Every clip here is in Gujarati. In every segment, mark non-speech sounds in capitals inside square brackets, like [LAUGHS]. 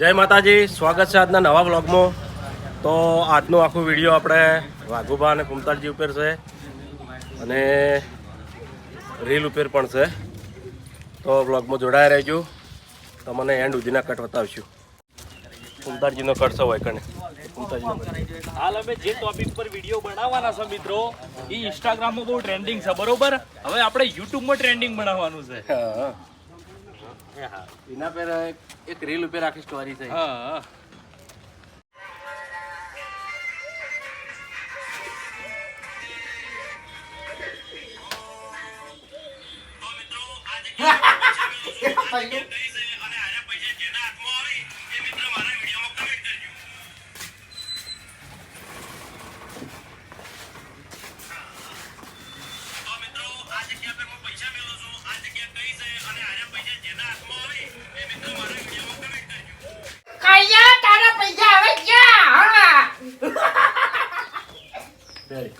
જય માતાજી સ્વાગત છે આજના નવા બ્લોગમાં તો આજનો આખો વીડિયો આપણે વાઘુભા અને કુમતાલજી ઉપર છે અને રીલ ઉપર પણ છે. તો બ્લોગમાં જોડાયા રહેજો. તમને એન્ડ સુધીના કટ બતાવશું. કુમતાલજીનો કટ છે હોય કને કુમતાલજીનો હાલ અમે જે ટોપિક પર વીડિયો બનાવવાના છે મિત્રો એ ઇન્સ્ટાગ્રામમાં બહુ ટ્રેન્ડિંગ છે બરોબર? હવે આપણે યુટ્યુબમાં ટ્રેન્ડિંગ બનાવવાનું છે. હા. હા એના પર એક- એક રીલ ઉપર આખી સ્ટોરી છે હા કૈયા [LAUGHS] [LAUGHS]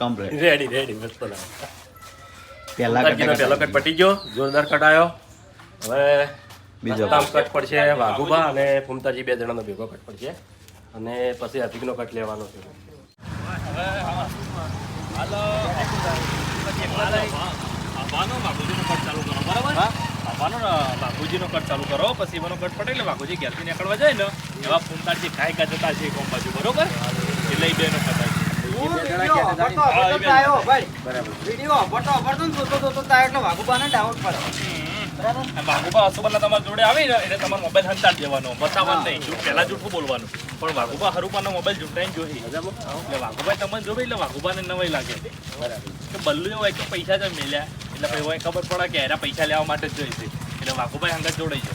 કમ્પ્લીટ રેડી રેડી મસ્ત લાગે. પહેલા કુમતાલજીનો પહેલો કટ પટી ગયો. જોરદાર કટ આવ્યો હવે બીજો કામ કટ. પડશે વાઘુબા અને ફૂમતાજી બે જણાનો ભેગો કટ પડશે. અને પછી અધિકનો કટ લેવાનો છે. આવાનો બાપુજીનો કટ ચાલુ કરો બરાબર આવાનો બાપુજીનો કટ ચાલુ કરો. પછી એવાનો કટ પડે એટલે બાપુજી ઘેરથી નીકળવા જાય ને. એવા ફૂમતાજી ખાઈ કા જતા છે કોમ બાજુ બરોબર? એટલે એ બેનો કટાય તમારા જોડે આવે ને એટલે તમારો મોબાઈલ હંતાડી દેવાનો. બતાવવાનું નહીં. જૂઠ પહેલા જૂઠું બોલવાનું. પણ વાઘુબા હરુપાનો મોબાઈલ જૂઠાઈને જોઈ. એટલે વાઘુભાઈ તમને જોવે એટલે વાઘુબાને નવાઈ લાગે. કે બલ્લુ એવું હોય કે પૈસા જ મેલ્યા. એટલે ભાઈ ખબર પડે કે એના પૈસા લેવા માટે જ જોઈશે એટલે વાઘુભાઈ હંગા જોડાઈ છે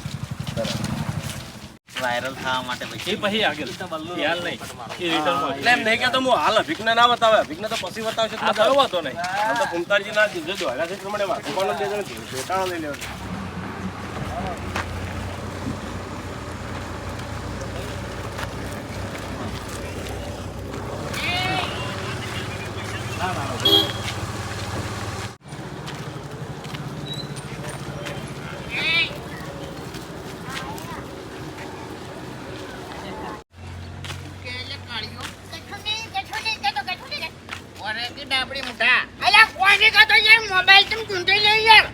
વાયરલ થવા માટે પછી. પછી આગળ. યાર નહીં. એ રિટર્નમાં એટલે એમ નહીં કહેતો હું હાલ અભિકને ના બતાવે. અભિકને તો પછી બતાવશે તો કયો વાંધો નહીં. તો ફૂમતાજીના જે દોયલા છે પ્રમાણે વાઘુબાનો લઈ લેવાનો લઈ લેવાનો અલ્યા કોઈને કાતો યાર મોબાઈલ તમે ચૂંટાઈ લે યાર.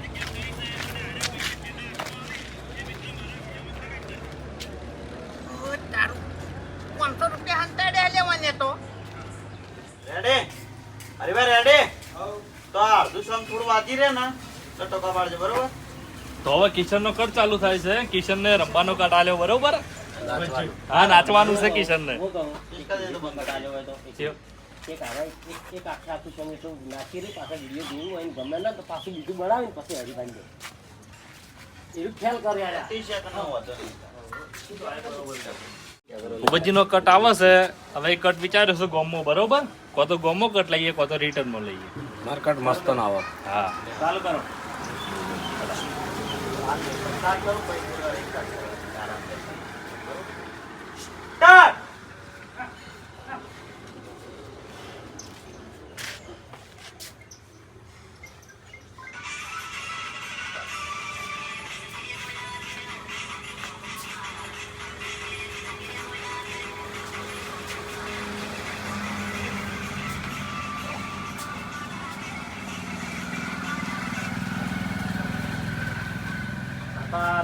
ઓ, પાંચસો રૂપિયા હંતાડે લેવાને તો. રેડી હરીભાઈ રેડી તો આ અડધું થોડું વાંચી રહે ને તો ટોકા પાડજો બરોબર? તો હવે કિશનનો કટ ચાલુ થાય છે. કિશનને રમવાનો કટ આલ્યો બરોબર? હા નાચવાનું છે કિશનને. ટીકા દે એક આવા એક એક આખે આખું તમે તો નાખી રહી પાછા વીડિયો જોયું હોય ને ગમે ના તો પાછું બીજું બનાવીને પછી હરી ભાઈ એવું ખ્યાલ કરે યાર નો વાંધો નહીં. ભૂપતજીનો કટ આવે છે. હવે એ કટ વિચાર્યો છે ગોમો બરોબર? કો તો ગોમો કટ લઈએ કો તો રિટર્નમાં લઈએ. માર્કેટ મસ્ત ના આવે. હા. ચાલુ કરો.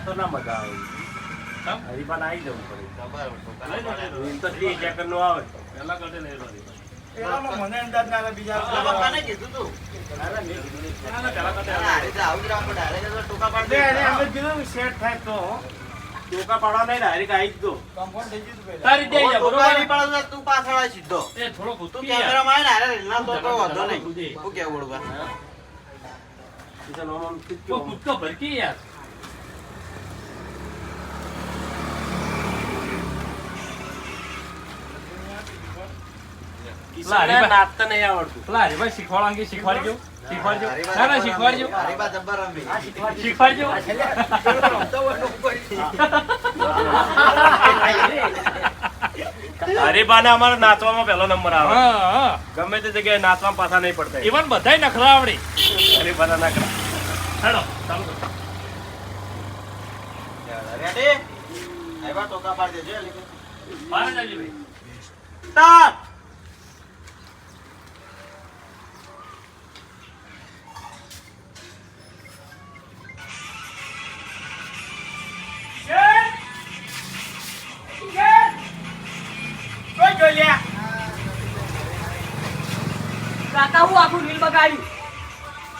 તો ના મજા આવે કેમ? આવી જવું પડે આવે પહેલા કીધું તું ટોકા પાડવા નહીં ડાયરેક્ટ આવી જ દો તારી બરોબર પાડું તું પાછળ આવી સીધો એ થોડો. ને અરે તો વાંધો નહીં કેવું ભરકી યાર કિશનને નાચતા નહીં આવડતું. પેલા હરીભાઈ શીખવાડવા શીખવાડજો. શીખવાડજો. ના ના શીખવાડજો. હરીબા જબ્બર રમી. શીખવાડજો. હરીફાને અમારે નાચવામાં પહેલો નંબર આવે. હા હા. ગમે તે જગ્યાએ નાચવામાં પાછા નહીં પડતા ઇવન બધાય નખરા આવડી. હરીફાના ના કરા હેડો ચાલુ રેડી? આવ્યા ટોકા પાડી દેજો એટલે કે. જાજી ભાઈ સ્ટાર્ટ!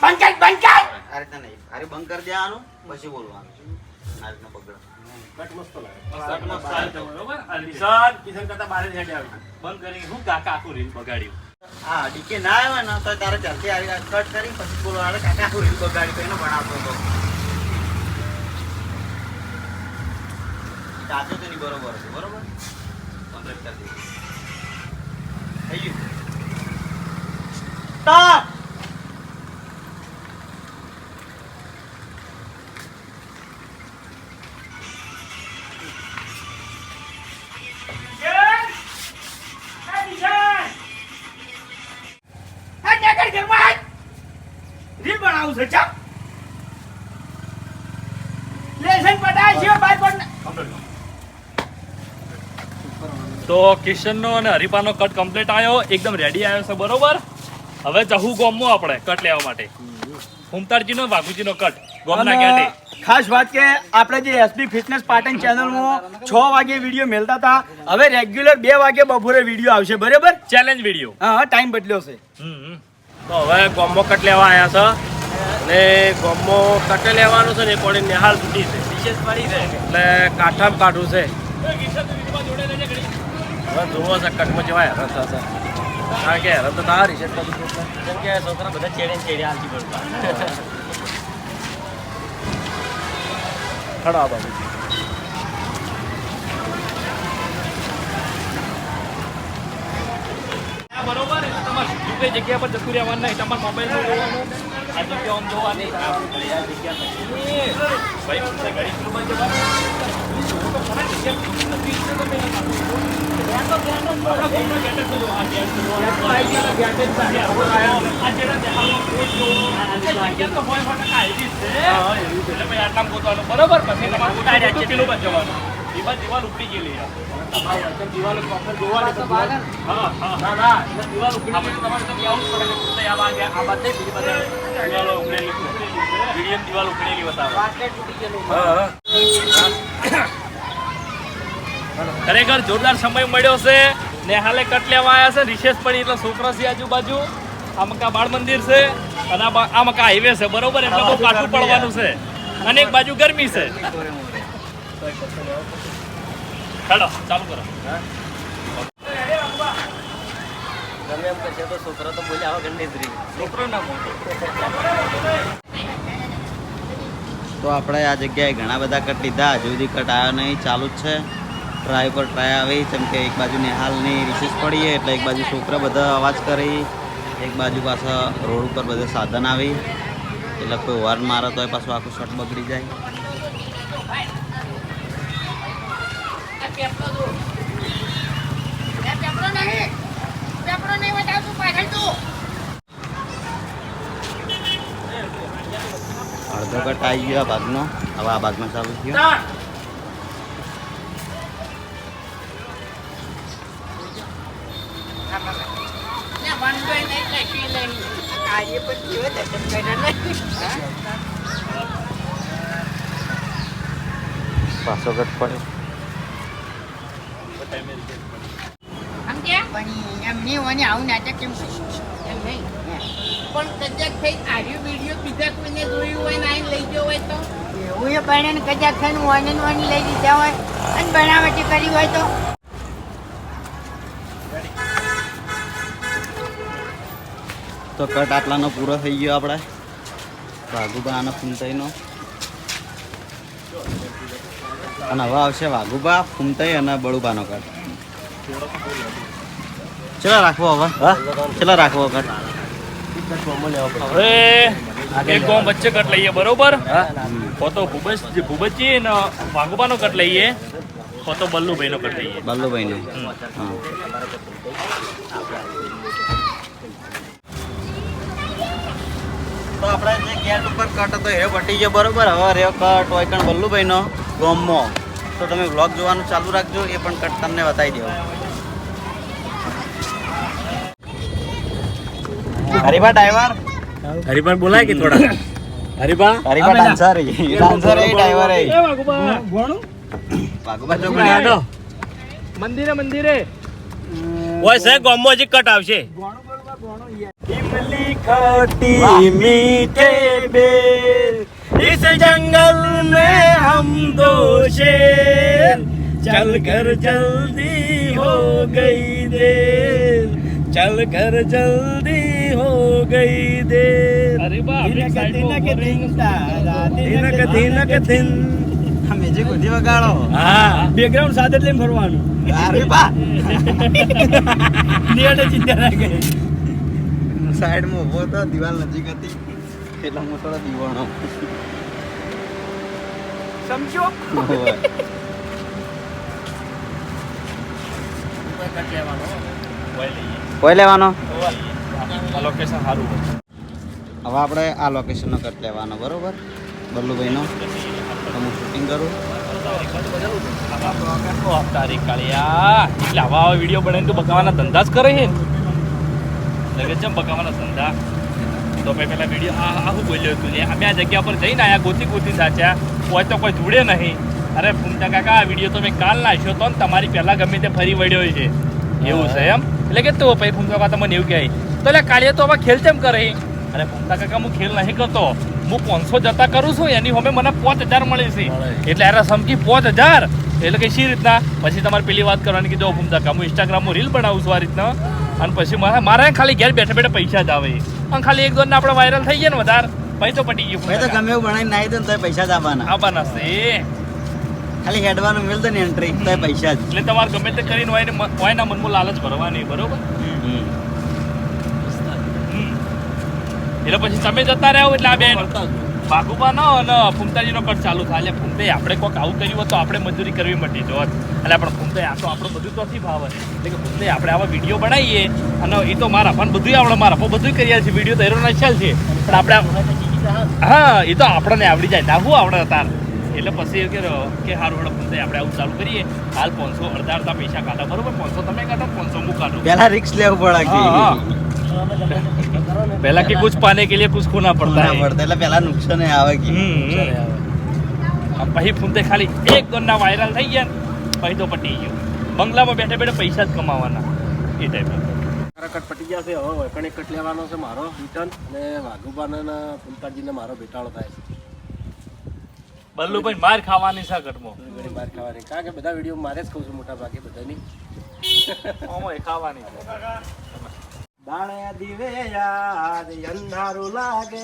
બંધ કર બંધ કર. આ રીતના નહીં આ બંધ કરી દેવાનું પછી બોલવાનું. આ રીતના પકડો બરોબર? આ નિશાન કિશન કરતા બારે જ હેડે બંધ કરી હું કાકા આખું રીલ બગાડ્યું. હા ડીકે ના આવ્યો ને તો તારે ચાલતી આવી આ કટ કરી પછી બોલવાનું. કાકા આખું રીલ બગાડી કરીને ભણાવતો હતો. તો નહીં બરોબર છે બરોબર? કમ્પ્લીટ કરી દીધું થઈ ગયું. સ્ટાર્ટ તો કિશનનો અને હરીપાનો કટ કમ્પ્લીટ આવ્યો એકદમ રેડી આવ્યો છે બરોબર? હવે જહુ ગોમમાં આપણે કટ લેવા માટે. ફૂમતારજીનો વાઘુજીનો કટ ગોમના ગેટે ખાસ વાત કે આપણે જે એસબી ફિટનેસ પાટણ ચેનલમાં છ વાગે વીડિયો મેલતા હતા. હવે રેગ્યુલર બે વાગે બપોરે વીડિયો આવશે બરાબર? ચેલેન્જ વીડિયો હા ટાઈમ બદલ્યો છે. તો હવે ગોમો કટ લેવા આવ્યા છે. અને ગોમો કટ લેવાનું છે ને કોળી નિહાલ તૂટી છે. વિશેષ પડી છે એટલે કાઠામ કાઢવું છે. હવે જોવો છે કટમાં જવાય હેરાન થશે. કારણ કે હેરાન તો ના રિસેટ તો કેમ કે છોકરા બધા ચેડે ચેડે હાલતી પડતા ખડા બાબુ બરોબર તમારે સીધું કઈ જગ્યા પર જતું રહેવાનું નહીં તમારે મોબાઈલમાં જોવાનું. આ. ભાઈ જવાનું. બરોબર પછી તમારે પેલું બંધ જવાનું દિવાલ દિવાલ ઉપડી ગયેલી. દિવાલ પ્રોપર જોવાની હા હા તમારે તો કેવું પડે વીડિયો દિવાલ ઉકળેલી બતાવે ખરેખર જોરદાર સમય મળ્યો છે ને હાલે કટ લેવા આવ્યા છે. રિશેષ પડી એટલે છોકરા છે આજુબાજુ. આ મકા બાળ મંદિર છે. અને આ બા- મકા હાઈવે છે. બરોબર? એટલે બહુ કાઠું પડવાનું છે. અને એક બાજુ ગરમી છે. હેલો ચાલુ કરો. ગમે એમ કરશે તો છોકરા તો બોલ્યા હવે ગંડી જ છોકરો ના તો આપણે આ જગ્યાએ ઘણા બધા કટ લીધા. હજુ સુધી કટ આવ્યો નહીં ચાલુ જ છે. ટ્રાય પર ટ્રાય આવી, જેમ કે એક બાજુ નિહાલની રિસેસ પડીએ એટલે એક બાજુ છોકરા બધા અવાજ કરી, એક બાજુ પાછા રોડ ઉપર બધા સાધન આવી, એટલે કોઈ વાર મારે તો પાછું આખું શર્ટ બગડી જાય. અડધો કટ આવી ગયો આ ભાગનો, હવે આ ભાગમાં ચાલુ થયો. કાર્ય પણ જીવો દર્શન કર્યા નહીં. પાછો પડે સમજ્યા પણ એમની મને આવું નાટક કેમ એમ નહીં. પણ કજાક થઈ આર્યો વીડિયો બીજા કોઈને જોયું હોય ને આઈને લઈ ગયો હોય તો? એવું એ પણ કજાક થઈને વન એન્ડ વન લઈ લીધા હોય અને બનાવટી કરી હોય તો? તો કટ આટલાનો પૂરો થઈ ગયો આપણે. વાઘુબા આનો ફૂમતાઈનો. અને હવે આવશે વાઘુબા ફૂમતાઈ અને બળુબાનો કટ. ચલો રાખવો હવે? ચલો રાખવો કટ? હવે એક ગામ વચ્ચે કટ લઈએ બરોબર? તો ભૂપેશ ભૂપતજી ને વાઘુબાનો કટ લઈએ. તો બલ્લુભાઈનો કટ લઈએ. બલ્લુભાઈનો. હા. તો આપણે જે ગેટ ઉપર કટ હતો એ વટી ગયો બરોબર. હવે રહ્યો કટ તો તમે વ્લોગ જોવાનું ચાલુ રાખજો એ પણ કટ તમને બતાવી દેવું હરીબા ડ્રાઈવર હરિભાન બોલાય કે થોડા? હરિભા? હરીબા ડાન્સર ડાન્સર એ. ડ્રાઈવર મંદિરે મંદિરે. ઓય સાહેબ ગામમાં હજી કટ આવશે. इमली खटी मीठे बेल इस जंगल में हम दो शेर चल कर जल्दी हो गई देर चल कर जल्दी हो गई देर અરે બા આપણી side માં ઉભો રહીને ધીનક ધીનક ધીન મેજિક ઉધી વગાડો હા બેકગ્રાઉન્ડ સાથે જ લઈને ફરવાનું હરીબા નિયડે ચિંતા રાખે સાઈડમાં ઊભો હતો દિવાલ નજીક હતી એટલે હું થોડો દીવાણો. સમજો? કોઈ લેવાનો. આ લોકેશન સારું હવે આપણે આ લોકેશનનો કટ લેવાનો બરોબર? બલ્લુભાઈનો. હું શૂટિંગ કરું. તારીખ કાળિયા એટલે આવા વીડિયો બને તું બકાવાના ધંધા જ કરે છે. લગે છે બકાવાના ધંધા તો મેં પેલા વીડિયો આ આવું હું બોલ્યો હતું ને અમે આ જગ્યા પર જઈને આયા ગોતી ગોતી સાચ્યા. કોઈ તો કોઈ જોડે નહીં. અરે ફૂમતા કાકા આ વીડિયો તો મેં કાલ નાખ્યો તો ને તમારી પહેલાં ગમે તે ફરી વળ્યો છે. એવું છે એમ? એટલે કે તો ભાઈ ફૂમતા કાકા મને એવું કહે. તો એટલે કાળિયા તો હવે ખેલ કેમ કરે. અરે ફૂમતા કાકા હું ખેલ નહીં કરતો. હું પાંચસો જતા કરું છું એની હવે મને પાંચ હજાર મળે છે. એટલે અરે સમજી પાંચ હજાર? એટલે કે શી રીતના? પછી તમારે પેલી વાત કરવાની કે જો ફૂમતા કાકા હું ઇન્સ્ટાગ્રામમાં રીલ બનાવું છું આ રીતના. અને પછી મારે મારે ખાલી ઘેર બેઠા બેઠા પૈસા જ આવે. અને ખાલી એક દોન આપણે વાયરલ થઈ ગયા ને વધારે પછી તો પટી ગયું ભાઈ તો ગમે એવું બનાવીને નાઈ દો ને તોય પૈસા જ આવવાના. આવવાના છે. ખાલી હેડવાનું મિલતો ને એન્ટ્રી તોય પૈસા જ. એટલે તમારે ગમે તે કરીને હોય ને મ- હોયના મનમાં લાલચ ભરવાની બરોબર? હમ. એટલે પછી તમે જતા રહ્યો એટલે આ બેન. બાગુબા નો અને ફૂમતાજીનો કટ ચાલુ થાય. એટલે ફૂમતે આપણે કોઈક આવું કર્યું હોત તો આપણે મજૂરી કરવી મટી જોત એટલે આપણે ફૂમતે આ તો આપણું બધું તો નથી ભાવે એટલે કે ફૂમતે આપણે આવા વીડિયો બનાવીએ અને એ તો મારા પણ બધું આવડે મારા. પણ બધું કરીએ છીએ. વીડિયો તો એનો ચાલ છે. પણ આપણે હા એ તો આપણને આવડી જાય. ના હું આવડે તાર. એટલે પછી એવું કે કે સારું હળો ફૂમતે આપણે આવું ચાલુ કરીએ. હાલ પાંચસો અડધા અડધા પૈસા કાઢા. બરોબર? પાંચસો તમે કાઢો પાંચસો હું કાઢું. પેલા રિક્સ લેવું પડે पहला कि कुछ पाने के लिए कुछ खोना पड़ता ના है પડતા એટલે પેલા નુકસાન એ આવે કે हम्म। अब પછી ફૂમતે ખાલી એક દોનના વાયરલ થઈ ગયા ને પછી તો પટી ગયું બંગલામાં બેઠા બેઠા પૈસા જ કમાવાના એ ટાઈપે મારા કટ પટી ગયા છે હવે વળકણે કટ લેવાનો છે મારો રિટર્ન અને વાઘુબાને ને ફૂમતાજીને મારો ભેટાળો થાય છે બલ્લુભાઈ માર ખાવાની છે કટમો ઘણી બહાર ખાવાની કારણ કે બધા વિડીયો મારે જ કહું છું મોટા ભાગે બધાની ઓમોય ખાવાની દાણે દીવે યાદ અંધારું લાગે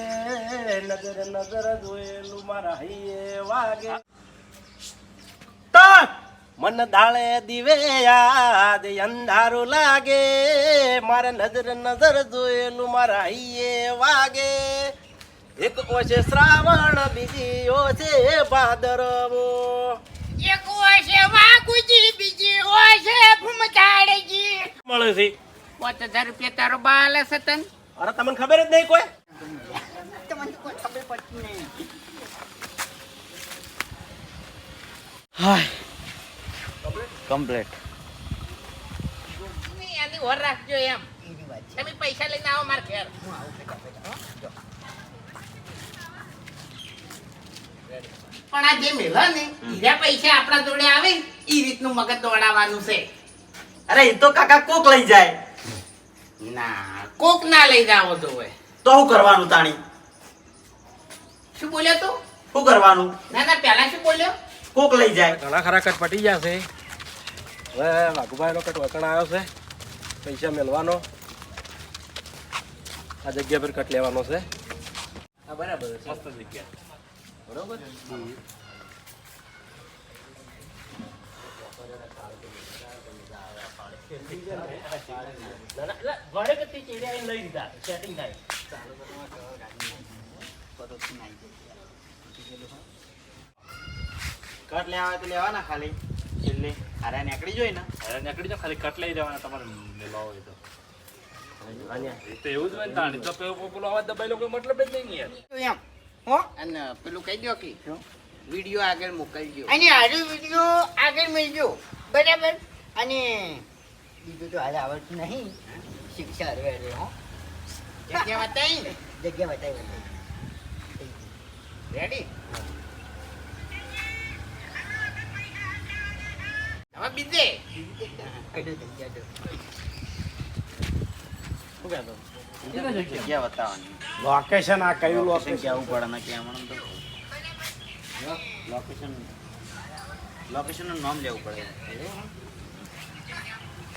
નજર નજર જોયેલું મારા હૈયે વાગે. મન દાળે દીવે યાદ અંધારું લાગે મારે નજર નજર જોયેલું મારા હૈયે વાગે. એક ઓછે શ્રાવણ બીજી ઓછે ભાદરવો. એક ઓછે વાગુજી બીજી ઓછે છે ભૂમતાડજી મળે છે. પાંચ હજાર રૂપિયા તારો બાલ હશે તન? અરે તમને ખબર જ નહીં કોઈ? તમને કોઈ ખબર પડતી નહીં. કમ્પ્લીટ એની ઓર રાખજો એમ. તમે પૈસા લઈને આવો મારા ઘેર. પણ આ જે મેળા ને હીરા પૈસા આપણા જોડે આવે એ રીતનું મગજ દોડાવવાનું છે. અરે એ તો કાકા કોક લઈ જાય. ના કોક ના લઈ જાવો તો હોય તો શું કરવાનું તાણી? શું બોલ્યો તું? શું કરવાનું? ના ના પહેલા શું બોલ્યો? કોક લઈ જાય. ઘણા ખરા કટ પટી જશે હવે વાઘુભાઈનો કટ વચણ આવ્યો છે. પૈસા મેળવાનો. આ જગ્યા પર કટ લેવાનો છે. હા બરાબર છે. મસ્ત જગ્યા બરોબર કટ લેવા તો લેવાના ખાલી. છેલ્લે. હારે નીકળી જોઈ ને. અરે નીકળી જાઓ ખાલી કટ લઈ જવાના તમારે લેવા હોય તો. તો એવું જ હોય ને તો પેલો અવાજ દબાઈ લો કોઈ મતલબ જ નહીં યાર. એમ. હો? અને પેલું કહી દો કે વીડિયો આગળ મોકલજો. અને આજે વીડિયો આગળ મળજો. બરાબર? અને બીજું તો હાલ આવડતું નહીં. શિક્ષા હરવે હરવે હો. જગ્યા બતાવી જગ્યા બતાવી બતાવી. રેડી હવે બીજે. લોકેશન આ કયું લોકેશન કેવું પડે ને કે હમણાં તો? લોકેશન લોકેશનનું નામ લેવું પડે.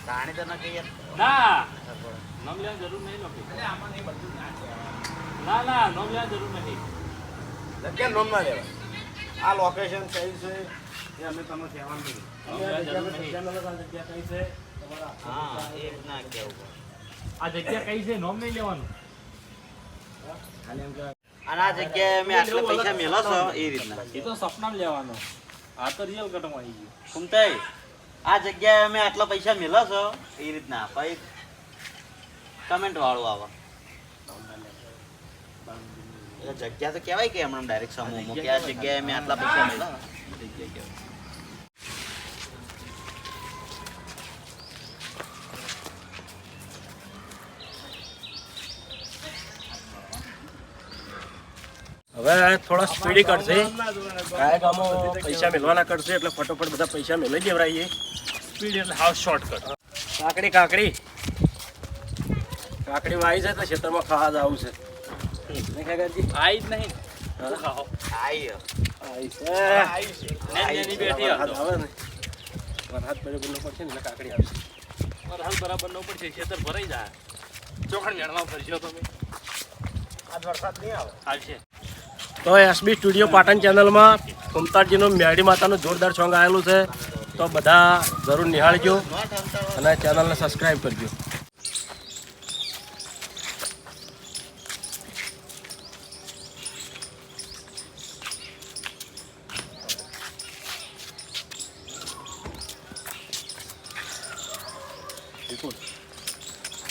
જાણે તો ના કહીએ. ના. નામ લેવાની જરૂર નહીં લોકે. ના ના નામ લેવાની જરૂર નહીં. જગ્યા નોમ ના લેવાય આ લોકેશન કઈ છે? એ અમે તમને કહેવાનું નહીં. નામ લેવાની જરૂર નહીં. જગ્યા કઈ છે? હા એ રીતના કહેવું આ જગ્યા કઈ છે? નામ નહીં લેવાનું. અને આ જગ્યાએ મેં આટલા પૈસા મેલો છો એ રીતના. એ તો સપના લેવાનો. આ તો રિયલ કટમ આવી ગયું. કુમતાઈ આ જગ્યાએ અમે આટલા પૈસા મેલો છો? એ રીતના પછી કમેન્ટ વાળું આવે. જગ્યા તો કહેવાય કે હમણાં ડાયરેક્ટ સમૂહ કે આ જગ્યાએ મેં આટલા પૈસા મેલા. જગ્યા કહેવાય. હવે થોડા સ્પીડી કરશે ગાય ગામો પૈસા મેળવાના કરશે એટલે ફટોફટ બધા પૈસા મેળવી દેવરાઈએ. સ્પીડ એટલે હાવ શોર્ટકટ કાકડી કાકડી. કાકડી વાઈ છે તો ખેતરમાં ખાવા જ આવું છે. આઈ જ નહીં? આઈ છે. બેઠી આવે ને. વરસાદ બોલવો પડશે ને કાકડી આવશે પર બરાબર નો પડશે ખેતર ભરાઈ જાય. ચોખણ મેળવા ફરજો તમે. આજ વરસાદ નહીં આવે? આવશે તો એસબી સ્ટુડિયો પાટણ ચેનલમાં કુમતાજીનું મેળી માતાનું જોરદાર સોંગ આવેલું છે. તો બધા જરૂર નિહાળજો અને ચેનલને સબસ્ક્રાઈબ કરજો.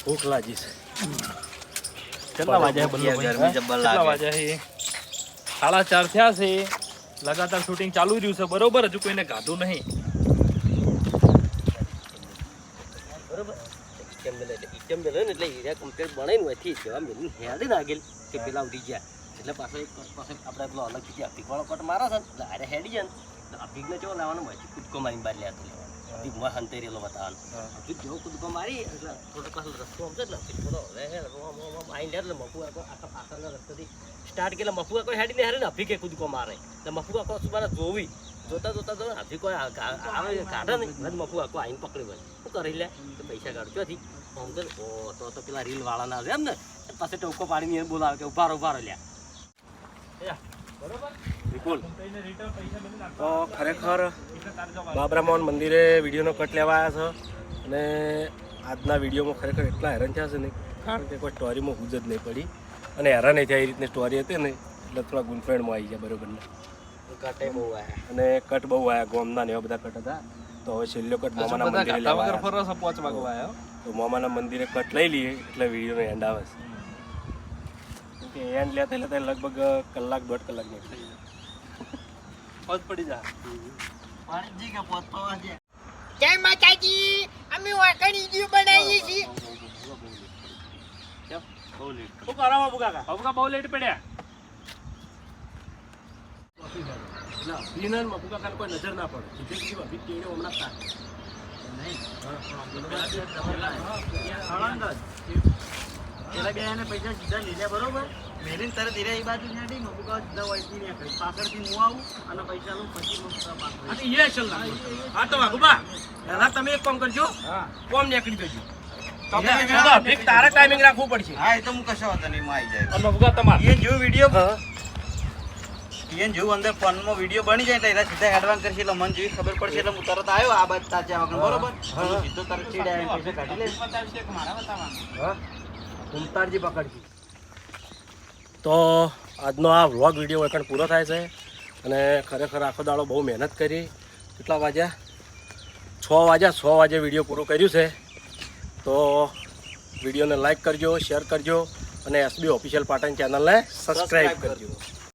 ભૂખ લાગી છે. કેટલા વાગ્યા ગરમી જબ્બર લાગે? સાડા ચાર થયા છે. લગાતાર શૂટિંગ ચાલુ રહ્યું છે. બરોબર? હજુ કોઈને ગાધું નહીં. આપણે અલગ જગ્યા અભિક વાળો કટ મારો છે આરે હેડી જાય ને. ચો લાવવાનું હોય કૂદકો મારી બહાર લેતો લેવાનો અભિકમાં હંતેરેલો બતાવવાનો જેવો કૂદકો મારી એટલે થોડો પાછો રસ્તો સમજે એટલે થોડો લે એટલે મફુ આખો આખા પાછળના રસ્તેથી સ્ટાર્ટ કે મફુ આખો હેડીને હારે ને અભિકે કૂદકો મારે. એટલે મફુ આખો સુબારા જોવી? જોતા જોતા જો અભિક કોઈ આવે કાઢે નહીં. એટલે મફુ આખો આઈને પકડી હોય. શું કરી લે? પૈસા હતી આમ તો ઓ તો તો પેલા રીલ વાળાના આવે એમ ને? પાસે ટોકો પાડીને બોલાવે કે ઉભારો ઉભારો લ્યા. બિલકુલ તો ખરેખર બાબરા મોહન મંદિરે વિડીયોનો કટ લેવા આવ્યા છે અને આજના વિડીયોમાં ખરેખર એટલા હેરાન થયા છે ને કારણ કે કોઈ સ્ટોરીમાં હુજ જ નહીં પડી. અને હેરાન નહીં થયા એ રીતની સ્ટોરી હતી ને એટલે થોડા ગુંફેણમાં આવી ગયા બરોબર ને કટે બહુ આવ્યા અને કટ બહુ આવ્યા ગોમના ને એવા બધા કટ હતા. તો હવે છેલ્લો કટ મામાના મંદિરે લેવા આવ્યા. પાંચ તો મામાના મંદિરે કટ લઈ લઈએ એટલે વિડીયોનો એન્ડ આવે છે. કે એન્ડ લેતા લેતા લગભગ કલાક દોઢ કલાક નીકળી પાંચ પડી જા પાણીજી કે પોત પવા દે જય માતાજી અમે વાકણી જીવ બનાવીએ છીએ બહુ લેટ શું કરો બાબુ કાકા બાબુ કાકા બહુ લેટ પડ્યા ના મફુ કાકાને કોઈ નજર ના પડે હમણાં તાક. પેલા બે એને પૈસા સીધા લીધા બરોબર? મેલીને તરત હીરા એ બાજુ હેડી મબુકા સીધા વળગી નીકળી પાછળથી હું આવું અને પૈસા લઉં પછી પાછળ હા તો એ ચલ હા તો વાઘુબા પહેલા તમે એક કામ કરજો. કોમ નીકળી જજો. તો તારે ટાઈમિંગ રાખવું પડશે. હા એ તો હું કશો વાંધો નહીં હું આવી જાય. તમારે. એ વીડિયો જેવું અંદર ફોનમાં વીડિયો બની જાય એટલે એના સીધા એડવાન્સ કરશે એટલે મન જેવી ખબર પડશે એટલે હું તરત આવ્યો. આ બાજુ તાજા વગર બરોબર? સીધો તરત ચીડે પૈસા કાઢી લઈશ. કુંતારજી પકડજી. તો આજનો આ વ્લોગ વીડિયો એકણ પૂરો થાય છે. અને ખરેખર આખો દાડો બહુ મહેનત કરી. કેટલા વાગ્યા? છ વાગ્યા છ વાગે વીડિયો પૂરો કર્યું છે. તો વિડીયોને લાઇક કરજો શેર કરજો. અને એસબી ઓફિશિયલ પાટણ ચેનલને સબસ્ક્રાઈબ કરજો.